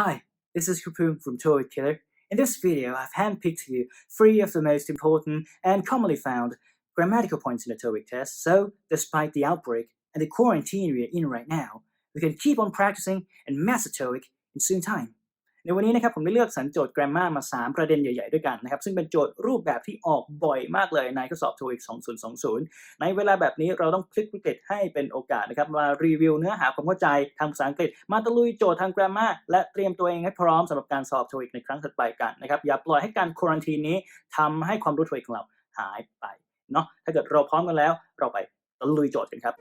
Hi, this is Kupum from Toy Killer. In this video, I've handpicked for you three of the most important and commonly found grammatical points in the TOEIC test. So, despite the outbreak and the quarantine we're in right now, we can keep on practicing and master TOEIC in soon time. ในวันนี้นะครับผมได้เลือกสรรโจทย์ grammar มา 3 ประเด็นใหญ่ ๆ ด้วยกันนะครับ ซึ่งเป็นโจทย์รูปแบบที่ออกบ่อยมากเลยในข้อสอบ TOEIC 2020 ในเวลาแบบนี้เราต้องพลิกวิกฤตให้เป็นโอกาสนะครับมารีวิวเนื้อหาความเข้าใจทางภาษาอังกฤษ มาตะลุยโจทย์ทาง grammar และเตรียมตัวเองให้พร้อมสำหรับการสอบ TOEIC ในครั้งถัดไปกันนะครับอย่าปล่อยให้การควอนตีนนี้ทำให้ความรู้ TOEIC ของเราหายไปเนาะถ้าเกิดเราพร้อมกันแล้วเราไปตะลุยโจทย์กันครับ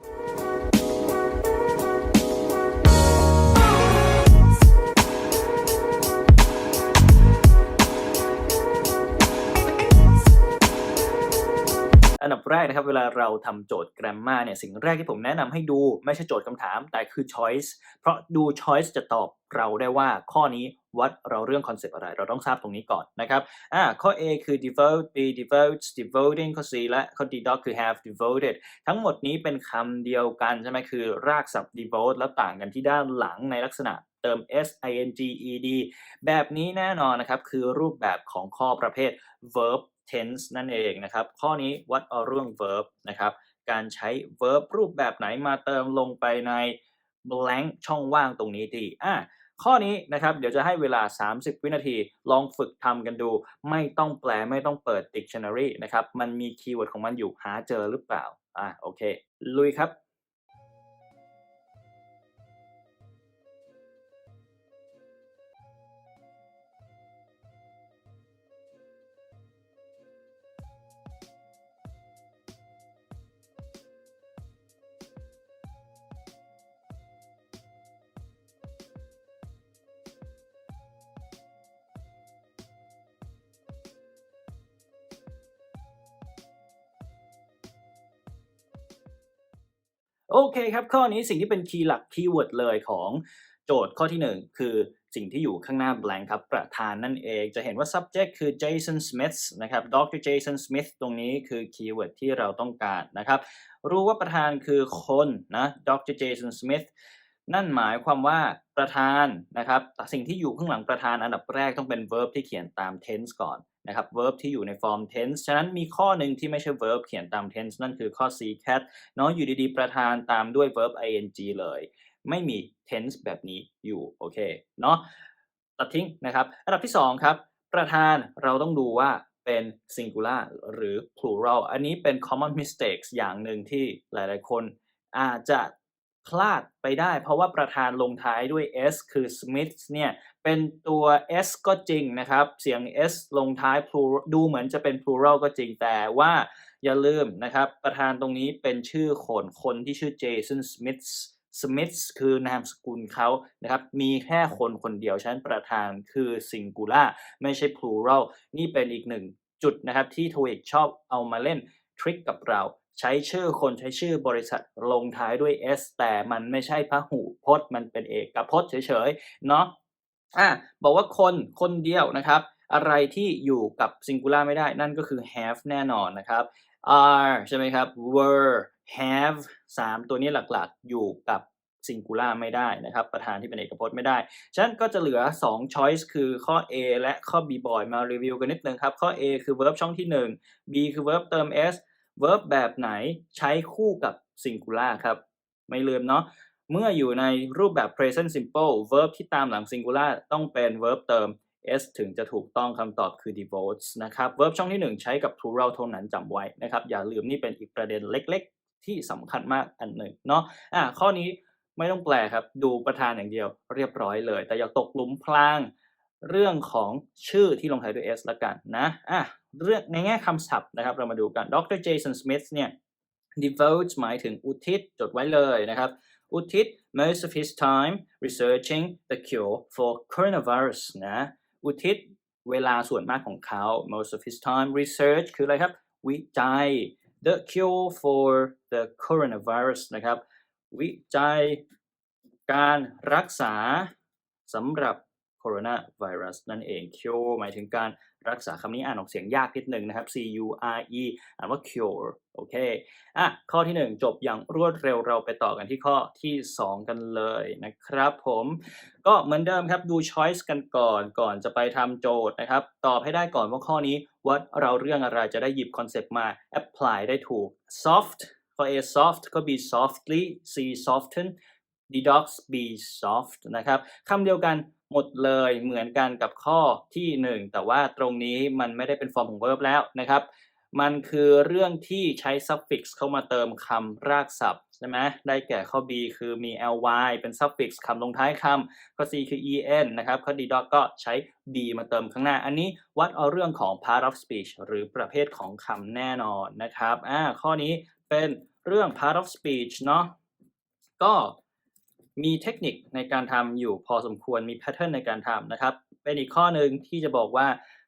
อันดับแรกนะครับเวลาเราทำโจทย์ grammar เนี่ยสิ่งแรกที่ผมแนะนำให้ดูไม่ใช่โจทย์คำถาม แต่คือ choice เพราะดู choice จะตอบเราได้ว่าข้อนี้วัดเราเรื่องคอนเซปต์อะไร เราต้องทราบตรงนี้ก่อนนะครับอ่าข้อ A คือ devote B devotes devoting ข้อ C และข้อ D dot คือ have devoted ทั้งหมดนี้เป็นคำเดียวกันใช่ไหมคือรากศัพท์ devote แล้วต่างกันที่ด้านหลังในลักษณะเติม s i n g e d แบบนี้แน่นอนนะครับ คือรูปแบบของข้อประเภท verb tense นั่นเองนะครับ ข้อนี้วัดเอาเรื่อง verb นะครับ การใช้ verb รูปแบบไหนมาเติมลงไปใน blank ช่องว่างตรงนี้ดีอะข้อนี้นะครับเดี๋ยวจะให้เวลา 30 วินาที ลองฝึกทำกันดู ไม่ต้องแปลไม่ต้องเปิด dictionary นะครับ มันมีคีย์เวิร์ดของมันอยู่หาเจอหรือเปล่าอะโอเค ลุยครับ โอเคครับ ข้อนี้สิ่งที่เป็นคีย์หลักคีย์เวิร์ดเลยของโจทย์ข้อที่ 1 คือสิ่งที่อยู่ข้างหน้า blank ครับ ประธานนั่นเอง จะเห็นว่า subject คือ Jason Smith นะครับ Dr. Jason Smith ตรงนี้คือคีย์เวิร์ดที่เราต้องการนะครับ รู้ว่าประธานคือคนนะ Dr. Jason Smith นั่นหมายความว่าประธานนะครับสิ่งที่อยู่ข้างหลังประธานอันดับแรกต้องเป็น verb ที่เขียนตาม tense ก่อนนะครับ verb ที่อยู่ใน form tense ฉะนั้นมีข้อหนึ่งที่ไม่ใช่ verb เขียนตาม tense นั่นคือข้อ c cat เนาะอยู่ดีๆ ประธานตามด้วย verb ing เลย ไม่มี tense แบบนี้อยู่โอเคเนาะตัดทิ้งนะครับ อันดับที่2ครับประธานเราต้องดูว่าเป็น singular หรือ plural อันนี้เป็น common mistakes อย่างหนึ่งที่หลายๆ คนอาจจะ พลาดไปได้ เพราะว่าประธานลงท้ายด้วย s คือ smith เนี่ยเป็นตัว s ก็จริงนะครับ เสียง s ลงท้าย plural ดูเหมือนจะเป็น plural ก็จริงแต่ว่าอย่าลืมนะครับ ประธานตรงนี้เป็นชื่อคนคนที่ชื่อ Jason Smith Smith คือนามสกุลเขานะครับ มีแค่คนคนเดียวฉะนั้นประธานคือ singular ไม่ใช่ plural นี่เป็นอีกหนึ่งจุดนะครับที่ TOEIC ชอบเอามาเล่นทริคกับเรา ใช้ชื่อคนใช้ชื่อบริษัทลงท้ายด้วย s แต่มันไม่ใช่พหูพจน์ มันเป็นเอกพจน์เฉยๆเนาะอะบอกว่าคนคนเดียวนะครับ อะไรที่อยู่กับ singular ไม่ได้นั่นก็คือ have แน่นอนนะครับ are ใช่ไหมครับ were have 3 ตัวนี้หลักๆ อยู่กับ singular ไม่ได้นะครับ ประธานที่เป็นเอกพจน์ไม่ได้ ฉะนั้นก็จะเหลือ 2 choice คือข้อ A และข้อ B บ่อยมารีวิวกันนิดนึงครับ ข้อ A คือ verb ช่องที่ 1 B คือ verb เติม s verb แบบไหนใช้คู่กับ singular ครับ ไม่ลืมเนาะเมื่ออยู่ในรูปแบบ present simple verb ที่ตามหลัง singular ต้องเป็น verb เติม s ถึงจะถูกต้องคำตอบคือ devotes นะครับ verb ช่องที่ 1 ใช้กับ plural เท่านั้นจำไว้นะครับ อย่าลืมนี่เป็นอีกประเด็นเล็กๆ ที่สำคัญมากอันหนึ่งเนาะอะข้อนี้ไม่ต้องแปลครับ ดูประธานอย่างเดียวเรียบร้อยเลย แต่อย่าตกหลุมพรางเรื่องของชื่อที่ลงท้ายด้วย s ละกันนะอะ เรื่องในแง่คำศัพท์นะครับ เรามาดูกันดรเจสันสมิธเนี่ย devotes หมายถึงอุทิศจดไว้เลยนะครับ อุทิศ most of his time researching the cure for coronavirus นะ อุทิศเวลาส่วนมากของเขา most of his time research คืออะไรครับ วิจัย the cure for the coronavirus นะครับ วิจัยการรักษาสำหรับ coronavirus นั่นเอง cure หมายถึงการรักษาคำนี้อ่านออกเสียงยากนิดหนึ่งนะครับ c u r e อ่านว่า cure โอเค อะ ข้อที่ 1 จบอย่างรวดเร็วเราไปต่อกันที่ข้อที่ 2 กันเลยนะครับผม ก็เหมือนเดิมครับดู choice กันก่อนก่อนจะไปทำโจทย์นะครับ ตอบให้ได้ก่อนว่าข้อนี้วัดเราเรื่องอะไรจะได้หยิบคอนเซปต์มา apply ได้ถูก soft ข้อ A soft ก็ B softly C soften deduct B soft นะครับคำเดียวกัน หมดเลยเหมือนกันกับข้อที่ 1 แต่ว่าตรงนี้มันไม่ได้เป็นฟอร์มของ verb แล้วนะครับ มันคือเรื่องที่ใช้ suffix เข้ามาเติมคำรากศัพท์ใช่ไหมได้แก่ข้อ B คือมี ly เป็น suffix คำลงท้ายคำข้อ C คือ en นะครับข้อ D dot ก็ใช้ b มาเติมข้างหน้า อันนี้วัดเอาเรื่องของ part of speech หรือประเภทของคำแน่นอนนะครับอ่าข้อนี้เป็นเรื่อง part of speech เนาะก็ มีเทคนิคในการทำอยู่พอสมควรมีแพทเทิร์นในการทำนะครับ เป็นอีกข้อหนึ่งที่จะบอกว่า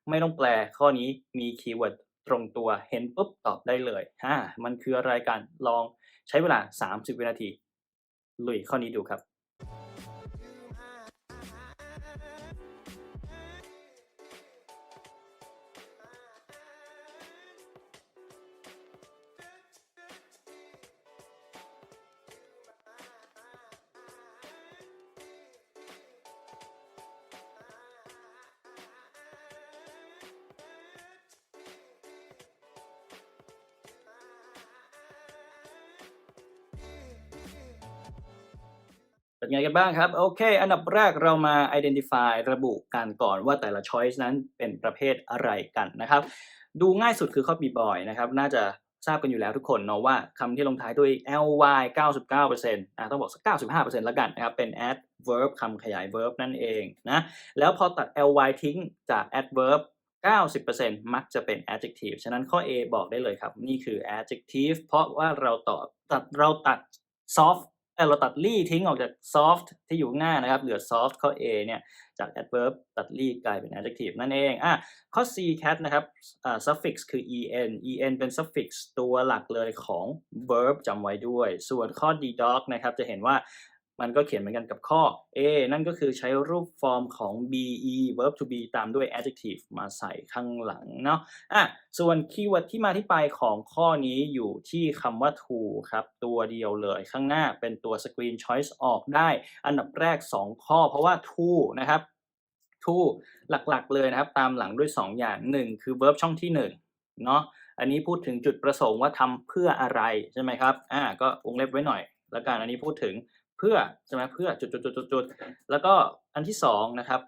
ไม่ต้องแปลข้อนี้มีคีย์เวิร์ดตรงตัวเห็นปุ๊บตอบได้เลยฮ่ามันคืออะไรกันลองใช้เวลา 30 วินาที ลุยข้อนี้ดูครับ เป็นไงกันบ้างครับ โอเค อันดับแรกเรามา identify ระบุกันก่อนว่าแต่ละ choice นั้นเป็นประเภทอะไรกันนะครับ ดูง่ายสุดคือข้อ B boy นะครับ น่าจะทราบกันอยู่แล้วทุกคนเนาะว่าคำที่ลงท้ายด้วย ly 99%อะต้องบอกสัก 95%แล้วกันนะครับ เป็น adverb คำขยาย verb นั่นเองนะ แล้วพอตัด ly ทิ้งจาก adverb 90%มักจะเป็น adjective ฉะนั้นข้อ A บอกได้เลยครับ นี่คือ adjective เพราะว่าเราตอบตัดเราตัด soft เออเราตัดลี่ทิ้งออกจาก soft ที่อยู่ข้างหน้านะครับ เหลือ soft ข้อ A เนี่ยจาก adverb ตัดลี่กลายเป็น adjective นั่นเองอะข้อ C cat นะครับอ่า suffix คือ en en เป็น suffix ตัวหลักเลยของ verb จำไว้ด้วย ส่วนข้อ d dog นะครับจะเห็นว่า มันก็เขียนเหมือนกันกับข้อ A นั่นก็คือใช้รูปฟอร์มของ be verb to be ตามด้วย adjective มาใส่ข้างหลังเนาะอะส่วนคีย์เวิร์ดที่มาที่ไปของข้อนี้อยู่ที่คำว่า to ครับ ตัวเดียวเลยข้างหน้าเป็นตัว screen choice ออกได้ อันดับแรก 2 ข้อ เพราะว่า to นะครับ to หลักๆเลยนะครับ ตามหลังด้วย 2 อย่าง 1 คือ verb ช่องที่1เนาะอันนี้พูดถึงจุดประสงค์ว่าทำเพื่ออะไรใช่ไหมครับอ่าก็วงเล็บไว้หน่อยแล้วกันอันนี้พูดถึง เพื่อใช่ไหมเพื่อจุดจุดจุดจุดจุดแล้วก็อันที่สองนะครับ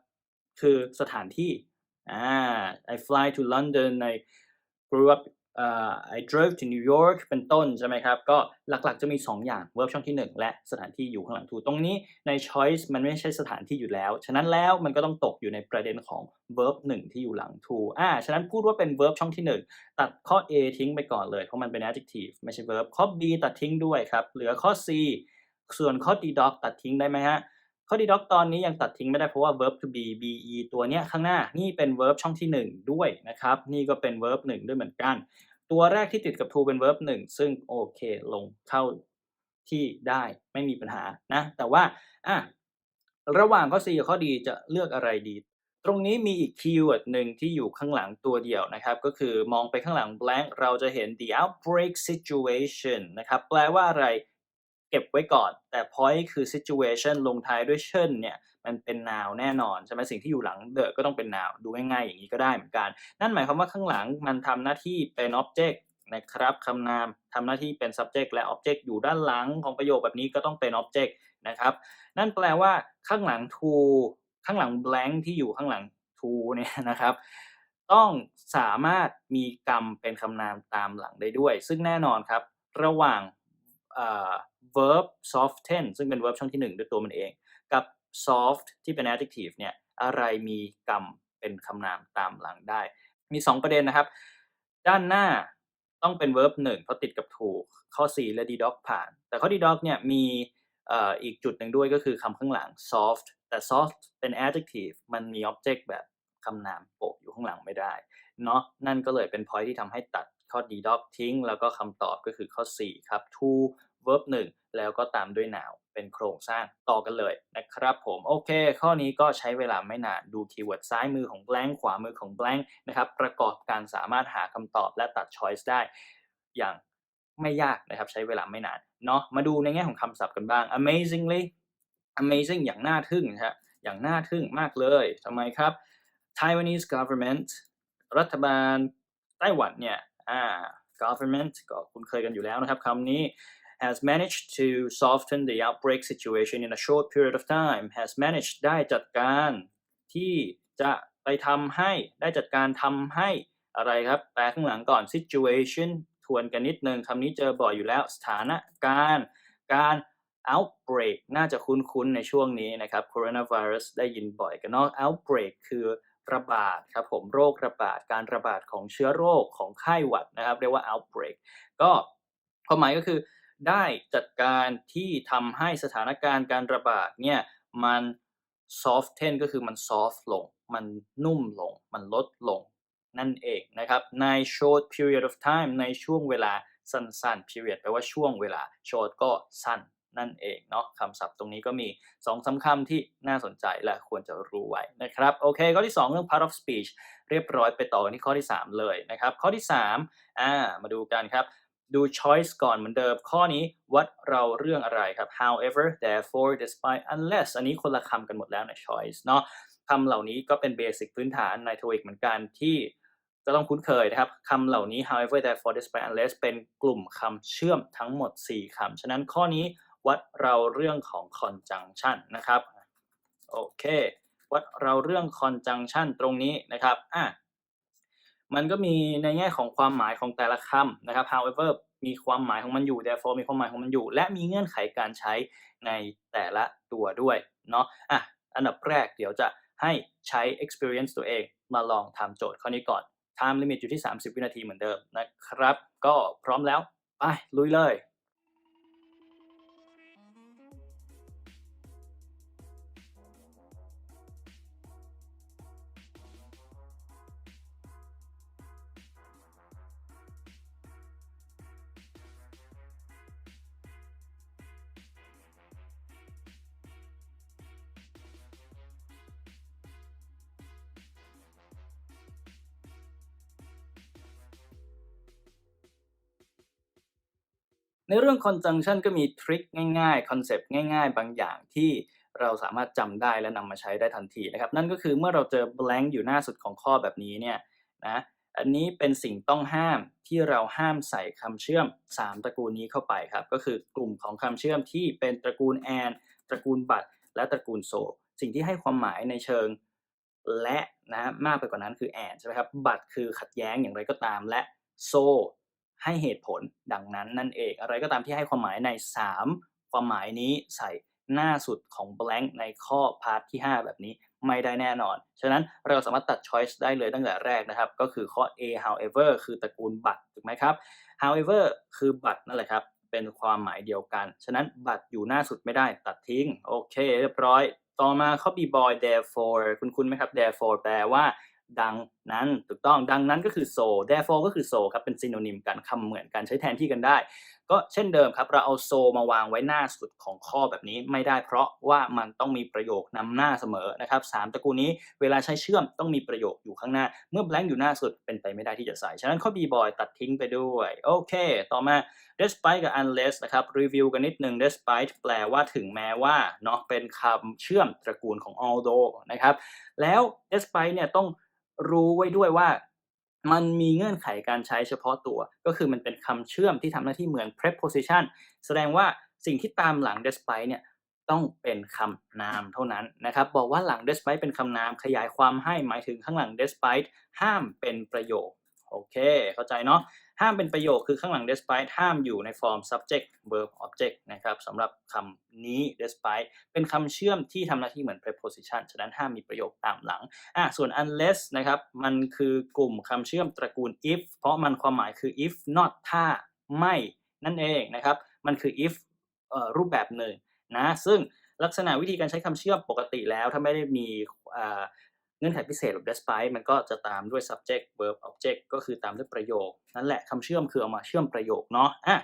คือสถานที่อ่า I fly to London I grew up อ่า I drove to New York เป็นต้นใช่ไหมครับ ก็หลักๆจะมี 2 อย่าง verb ช่องที่ 1 และสถานที่อยู่ข้างหลัง to ตรงนี้ใน choice มันไม่ใช่สถานที่อยู่แล้ว ฉะนั้นแล้วมันก็ต้องตกอยู่ในประเด็นของ verb 1 ที่อยู่หลัง to อ่าฉะนั้นพูดว่าเป็น verb ช่องที่ 1 ตัดข้อ A ทิ้งไปก่อนเลย เพราะมันเป็น adjective ไม่ใช่ verb ข้อ B ตัดทิ้งด้วยครับ เหลือข้อ C ส่วนข้อ d dog ตัดทิ้งได้ไหมฮะข้อ d dog ตอนนี้ยังตัดทิ้งไม่ได้เพราะว่า verb to be be ตัวเนี้ยข้างหน้านี่เป็น verb ช่องที่ 1 ด้วยนะครับ นี่ก็เป็น verb 1 ด้วยเหมือนกัน ตัวแรกที่ติดกับ to เป็น verb 1 ซึ่งโอเคลงเข้าที่ได้ไม่มีปัญหานะแต่ว่าอะระหว่างข้อ C กับข้อ D จะเลือกอะไรดี ตรงนี้มีอีกคีย์เวิร์ดหนึ่งที่อยู่ข้างหลังตัวเดียวนะครับ ก็คือมองไปข้างหลัง blank เราจะเห็น the outbreak situation นะครับ แปลว่าอะไร เก็บไว้ก่อน แต่ point คือ situation ลงท้ายด้วยเช่นเนี่ยมันเป็น noun แน่นอนใช่ไหมสิ่งที่อยู่หลัง the ก็ต้องเป็น noun ดูง่ายๆอย่างนี้ก็ได้เหมือนกัน นั่นหมายความว่าข้างหลังมันทำหน้าที่เป็น object นะครับคำนามทำหน้าที่เป็น subject และ object อยู่ด้านหลังของประโยคแบบนี้ก็ต้องเป็น object นะครับนั่นแปลว่าข้างหลัง to ข้างหลัง blank ที่อยู่ข้างหลัง to เนี่ยนะครับต้องสามารถมีกรรมเป็นคำนามตามหลังได้ด้วย ซึ่งแน่นอนครับ ระหว่าง verb soften ซึ่งเป็น verb ช่องที่ 1 ด้วยตัวมันเอง กับ soft ที่เป็น adjective เนี่ยอะไรมีกรรมเป็นคำนามตามหลังได้ มี 2 ประเด็นนะครับ ด้านหน้าต้องเป็น verb 1 เพราะติดกับ to ข้อ 4 และ d dog ผ่าน แต่ข้อ d dog เนี่ยมีอ่ออีกจุดหนึ่งด้วยก็คือคำข้างหลัง soft แต่ soft เป็น adjective มันมี object แบบคำนามโปะอยู่ข้างหลังไม่ได้เนาะนั่นก็เลยเป็น point ที่ทำให้ตัดข้อ d dog ทิ้ง แล้วก็คำตอบก็คือข้อ 4 ครับ to verb หนึ่งแล้วก็ตามด้วย noun เป็นโครงสร้างต่อกันเลยนะครับผมโอเค ข้อนี้ก็ใช้เวลาไม่นานดูคีย์เวิร์ดซ้ายมือของ blank ขวามือของ blank นะครับประกอบการสามารถหาคำตอบและตัด choice ได้ อย่างไม่ยากนะครับใช้เวลาไม่นานเนาะมาดูในแง่ของคำศัพท์กันบ้าง amazingly amazing อย่างน่าทึ่งนะฮะอย่างน่าทึ่งมากเลยทำไมครับ Taiwanese government รัฐบาลไต้หวันเนี่ยอ่า government ก็คุ้นเคยกันอยู่แล้วนะครับคำนี้ has managed to soften the outbreak situation in a short period of time has managed ได้จัดการที่จะไปทำให้ได้จัดการทำให้อะไรครับแปลข้างหลังก่อน situation ทวนกันนิดนึงคำนี้เจอบ่อยอยู่แล้วสถานการณ์การ outbreak น่าจะคุ้นๆในช่วงนี้นะครับ coronavirus ได้ยินบ่อยกันเนาะ outbreak คือระบาดครับผมโรคระบาดการระบาดของเชื้อโรคของไข้หวัดนะครับ เรียกว่า outbreak ก็ความหมายก็คือ ได้จัดการที่ทำให้สถานการณ์การระบาดเนี่ยมัน soften ก็คือมัน soft ลง มันนุ่มลง มันลดลง นั่นเองนะครับใน short period of time ในช่วงเวลาสั้นๆ period แปลว่าช่วงเวลา short ก็สั้นนั่นเองเนาะคำศัพท์ตรงนี้ก็มี2องสาคำที่น่าสนใจและควรจะรู้ไว้นะครับโอเคข้อที่ 2 เรื่อง part of speech เรียบร้อยไปต่อกันที่ข้อที่ 3 เลยนะครับ ข้อที่3อ่ามาดูกันครับ ดู choice ก่อนเหมือนเดิม ข้อนี้วัดเราเรื่องอะไรครับ however therefore despite unless อันนี้คนละคำกันหมดแล้วใน choice เนาะคำเหล่านี้ก็เป็นเบสิกพื้นฐานใน TOEIC เหมือนกันที่ก็ต้องคุ้นเคยนะครับคำเหล่านี้ however therefore despite unless เป็นกลุ่มคำเชื่อมทั้งหมด 4คำฉะนั้นข้อนี้วัดเราเรื่องของ conjunction นะครับ โอเค วัดเราเรื่อง conjunction ตรงนี้นะครับอะ มันก็มีในแง่ของความหมายของแต่ละคำนะครับ however มีความหมายของมันอยู่ therefore มีความหมายของมันอยู่ และมีเงื่อนไขการใช้ในแต่ละตัวด้วยเนาะอะอันดับแรกเดี๋ยวจะให้ใช้ experience ตัวเองมาลองทำโจทย์ข้อนี้ก่อน time limit อยู่ที่ 30 วินาทีเหมือนเดิมนะครับ ก็พร้อมแล้ว ไป ลุยเลย ในเรื่อง conjunction ก็มีทริคง่ายๆคอนเซปต์ง่าย ๆ บางอย่างที่เราสามารถจำได้และนำมาใช้ได้ทันทีนะครับ นั่นก็คือเมื่อเราเจอ blank อยู่หน้าสุดของข้อแบบนี้เนี่ยนะอันนี้เป็นสิ่งต้องห้ามที่เราห้ามใส่คำเชื่อม 3 ตระกูลนี้เข้าไปครับ ก็คือกลุ่มของคำเชื่อมที่เป็นตระกูล and ตระกูล but และตระกูล so สิ่งที่ให้ความหมายในเชิงและนะมากไปกว่านั้นคือ and ใช่ไหมครับ but คือขัดแย้งอย่างไรก็ตามและ so ให้เหตุผลดังนั้นนั่นเอง อะไรก็ตามที่ให้ความหมายใน 3 ความหมายนี้ใส่หน้าสุดของ blank ในข้อพาร์ทที่ 5 แบบนี้ไม่ได้แน่นอน ฉะนั้นเราสามารถตัด choice ได้เลยตั้งแต่แรกนะครับ ก็คือข้อ A however คือตระกูล but ถูกไหมครับ however คือ but นั่นแหละครับ เป็นความหมายเดียวกัน ฉะนั้น but อยู่หน้าสุดไม่ได้ตัดทิ้ง โอเค เรียบร้อย ต่อมาข้อ B boy therefore คุณคุณไหมครับ therefore แปลว่า ดังนั้นถูกต้องดังนั้นก็คือ so therefore ก็คือ so ครับเป็น synonym กันคำเหมือนกันใช้แทนที่กันได้ ก็เช่นเดิมครับ เราเอา so มาวางไว้หน้าสุดของข้อแบบนี้ไม่ได้เพราะว่ามันต้องมีประโยคนำหน้าเสมอนะครับสามตระกูลนี้เวลาใช้เชื่อมต้องมีประโยคอยู่ข้างหน้า เมื่อ blank อยู่หน้าสุดเป็นไปไม่ได้ที่จะใส่ ฉะนั้นข้อ b boy ตัดทิ้งไปด้วยโอเค ต่อมา despite กับ unless นะครับรีวิวกันนิดนึง despite แปลว่าถึงแม้ว่าเนาะเป็นคำเชื่อมตระกูลของ although นะครับแล้ว despite เนี่ยต้อง รู้ไว้ด้วยว่า มันมีเงื่อนไขการใช้เฉพาะตัว ก็คือมันเป็นคำเชื่อมที่ทำหน้าที่เหมือน preposition แสดงว่าสิ่งที่ตามหลัง despite เนี่ยต้องเป็นคำนามเท่านั้นนะครับ บอกว่าหลัง despite เป็นคำนาม ขยายความให้หมายถึงข้างหลัง despite ห้ามเป็นประโยค โอเค เข้าใจเนาะ ห้ามเป็นประโยคคือข้างหลัง despite ห้ามอยู่ในฟอร์ม subject verb object นะครับสำหรับคำนี้ despite เป็นคำเชื่อมที่ทำหน้าที่เหมือน preposition ฉะนั้นห้ามมีประโยคตามหลังอะส่วน unless นะครับมันคือกลุ่มคำเชื่อมตระกูล if เพราะมันความหมายคือ if not ถ้าไม่นั่นเองนะครับ มันคือ if ออรูปแบบหนึ่งนะซึ่งลักษณะวิธีการใช้คำเชื่อมปกติแล้วถ้าไม่ได้มี เงื่อนไขพิเศษแบบ despite มันก็จะตามด้วย subject verb object ก็คือตามด้วยประโยค นั่นแหละคำเชื่อมคือเอามาเชื่อมประโยคเนาะอะ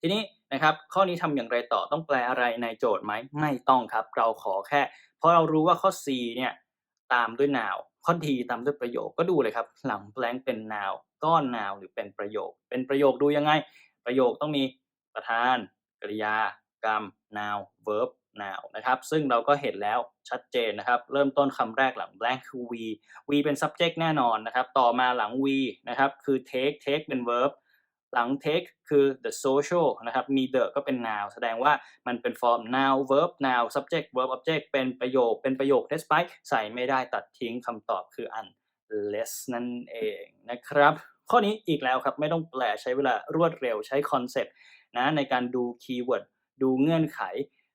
ทีนี้นะครับข้อนี้ทำอย่างไรต่อต้องแปลอะไรในโจทย์ไหมไม่ต้องครับ เราขอแค่ เพราะเรารู้ว่าข้อ C เนี่ยตามด้วย noun ข้อ D ตามด้วยประโยคก็ดูเลยครับ หลัง blank เป็น noun ก้อน noun หรือเป็นประโยค เป็นประโยคดูยังไง ประโยคต้องมีประธาน กริยากรรม noun verb noun นะครับ ซึ่งเราก็เห็นแล้วชัดเจนนะครับ เริ่มต้นคำแรกหลัง blank คือ we we เป็น subject แน่นอนนะครับ ต่อมาหลัง we นะครับ คือ take take เป็น verb หลัง take คือ the social นะครับ มี the ก็เป็น noun แสดงว่ามันเป็น form noun verb noun subject verb object เป็นประโยค เป็นประโยค despite ใส่ไม่ได้ตัดทิ้งคำตอบคือ unless นั่นเองนะครับ ข้อนี้อีกแล้วครับ ไม่ต้องแปลใช้เวลารวดเร็วใช้คอนเซปต์นะในการดูคีย์เวิร์ดดูเงื่อนไข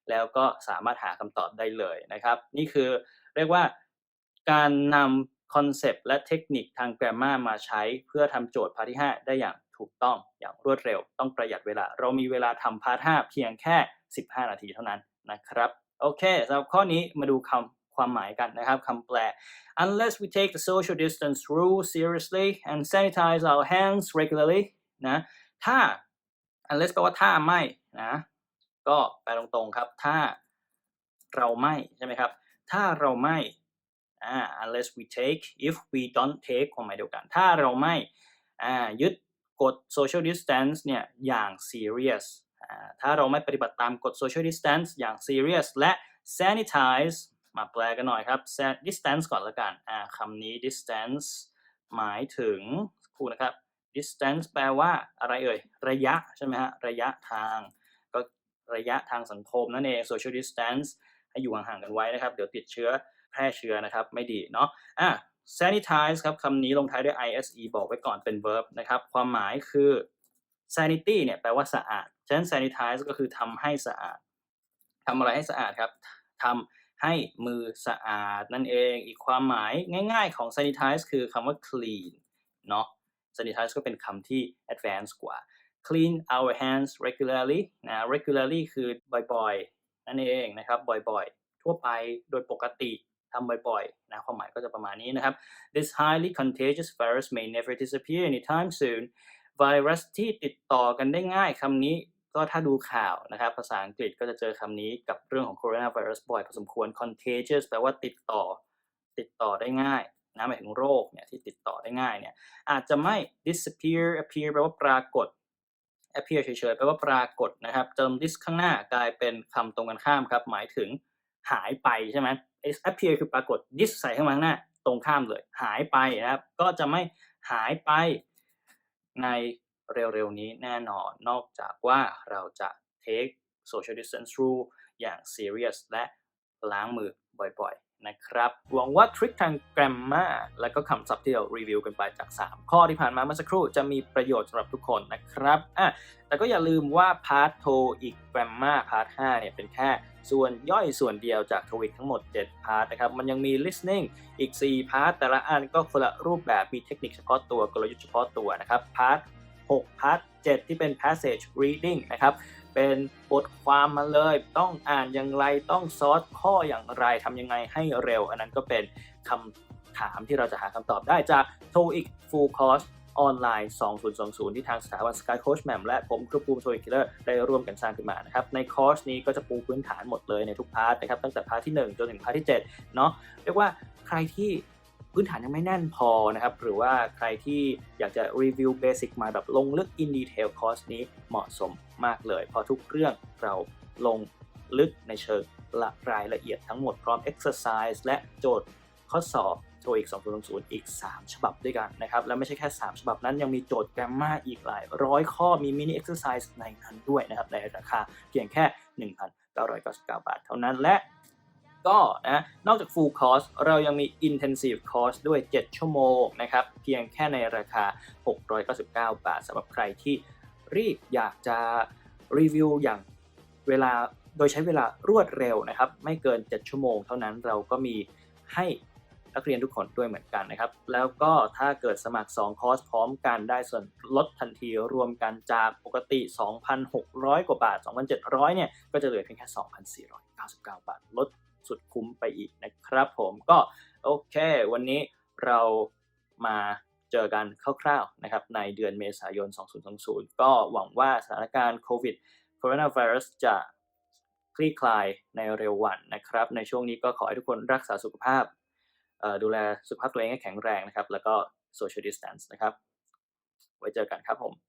แล้วก็สามารถหาคำตอบได้เลยนะครับ นี่คือเรียกว่าการนำคอนเซปต์และเทคนิคทางแกรมมามาใช้เพื่อทำโจทย์พาร์ทที่ 5 ได้อย่างถูกต้องอย่างรวดเร็ว ต้องประหยัดเวลา เรามีเวลาทำพาร์ท 5 เพียงแค่ 15 นาทีเท่านั้นนะครับโอเคสำหรับข้อนี้มาดูคำความหมายกันนะครับคำแปล unless we take the social distance rule seriously and sanitize our hands regularly นะถ้า unless แปลว่าถ้าไม่นะ ก็แปลตรงๆครับ ถ้าเราไม่ใช่ไหมครับ ถ้าเราไม่อ่า unless we take if we don't take ความหมายเดียวกัน ถ้าเราไม่อ่ายึดกฎ social distance เนี่ยอย่าง serious อ่าถ้าเราไม่ปฏิบัติตามกฎ social distance อย่าง serious และ sanitize มาแปลกันหน่อยครับ distance ก่อนละกันอ่าคำนี้ distance หมายถึงครูนะครับ distance แปลว่าอะไรเอ่ย ระยะใช่ไหมฮะ ระยะทาง ระยะทางสังคมนั่นเอง social distance ให้อยู่ห่างๆกันไว้นะครับ เดี๋ยวติดเชื้อแพร่เชื้อนะครับ ไม่ดีเนาะอะ sanitize ครับคำนี้ลงท้ายด้วย ise บอกไว้ก่อนเป็น verb นะครับ ความหมายคือ sanity เนี่ยแปลว่าสะอาด ฉะนั้น sanitize ก็คือทำให้สะอาดทำอะไรให้สะอาดครับทำให้มือสะอาดนั่นเอง อีกความหมายง่ายๆของ sanitize คือคำว่า clean เนาะ sanitize ก็เป็นคำที่ advanced กว่า clean our hands regularly นะ regularly คือบ่อยๆ นั่นเองนะครับ บ่อยๆ ทั่วไปโดยปกติทำบ่อยๆ นะความหมายก็จะประมาณนี้นะครับ This highly contagious virus may never disappear anytime soon ไวรัสที่ติดต่อกันได้ง่ายคำนี้ก็ถ้าดูข่าวนะครับ ภาษาอังกฤษก็จะเจอคำนี้กับเรื่องของ coronavirus บ่อยพอสมควร contagious แปลว่าติดต่อ ติดต่อได้ง่ายนะหมายถึงโรคเนี่ยที่ติดต่อได้ง่ายเนี่ยอาจจะไม่ disappear appear แปลว่าปรากฏ appear เฉยๆแปลว่าปรากฏนะครับ เติม dis ข้างหน้ากลายเป็นคำตรงกันข้ามครับ หมายถึงหายไปใช่ไหม appear คือปรากฏ dis ใส่ข้างหน้าตรงข้ามเลย หายไปนะครับ ก็จะไม่หายไปในเร็วๆนี้แน่นอน นอกจากว่าเราจะ take social distance rule อย่าง serious และล้างมือบ่อยๆ นะครับ หวังว่าทริคทาง grammar และก็คำศัพท์ที่เรารีวิวกันไปจาก 3 ข้อที่ผ่านมาเมื่อสักครู่จะมีประโยชน์สำหรับทุกคนนะครับอะแต่ก็อย่าลืมว่าพาร์ทโทอีก grammar พาร์ท5เนี่ยเป็นแค่ส่วนย่อยส่วนเดียวจากทวิกทั้งหมด 7 พาร์ทนะครับ มันยังมี listening อีก 4 พาร์ทแต่ละอันก็คนละรูปแบบมีเทคนิคเฉพาะตัวกลยุทธ์เฉพาะตัวนะครับพาร์ท6พาร์ท7ที่เป็น passage reading นะครับ เป็นบทความมาเลย ต้องอ่านอย่างไรต้องซอสข้ออย่างไรทำยังไงให้เร็ว อันนั้นก็เป็นคำถามที่เราจะหาคำตอบได้จาก TOEIC Full Course ออนไลน์ 2020 ที่ทางสถาบัน Sky Coach แมมและผมครูภูมิโทอิคิเลอร์ได้ร่วมกันสร้างขึ้นมานะครับ ในคอร์สนี้ก็จะปูพื้นฐานหมดเลยในทุกพาร์ทนะครับ ตั้งแต่พาร์ทที่ 1 จนถึงพาร์ทที่7เนาะเรียกว่าใครที่ พื้นฐานยังไม่แน่นพอนะครับ หรือว่าใครที่อยากจะรีวิวเบสิกมาแบบลงลึก in detail คอร์สนี้เหมาะสมมากเลย เพราะทุกเรื่องเราลงลึกในเชิงละรายละเอียดทั้งหมดพร้อม exercise และโจทย์ข้อสอบ TOEIC 2020 อีก 3 ฉบับด้วยกันนะครับ แล้วไม่ใช่แค่ 3 ฉบับนั้นยังมีโจทย์แกรมมาอีกหลายร้อยข้อมีมินิ exercise ในนั้นด้วยนะครับ ในราคาเพียงแค่ 1,999 บาทเท่านั้นและ ก็นะนอกจาก full course เรายังมี intensive course ด้วย 7 ชั่วโมงนะครับ เพียงแค่ในราคา 699 บาทสำหรับใครที่รีบอยากจะรีวิวอย่างเวลาโดยใช้เวลารวดเร็วนะครับ ไม่เกิน 7 ชั่วโมงเท่านั้นเราก็มีให้นักเรียนทุกคนด้วยเหมือนกันนะครับ แล้วก็ถ้าเกิดสมัคร 2 คอร์สพร้อมกันได้ส่วนลดทันทีรวมกันจากปกติ 2,600 กว่าบาท 2,700 เนี่ย ก็จะเหลือเพียงแค่ 2,499 บาทลด สุดคุ้มไปอีกนะครับผมก็โอเค วันนี้เรามาเจอกันคร่าวๆนะครับในเดือนเมษายน 2020 ก็หวังว่าสถานการณ์โควิดโคโร coronavirus จะคลี่คลายในเร็ววันนะครับ ในช่วงนี้ก็ขอให้ทุกคนรักษาสุขภาพ ดูแลสุขภาพตัวเองให้แข็งแรงนะครับ แล้วก็ social distance นะครับ ไว้เจอกันครับผม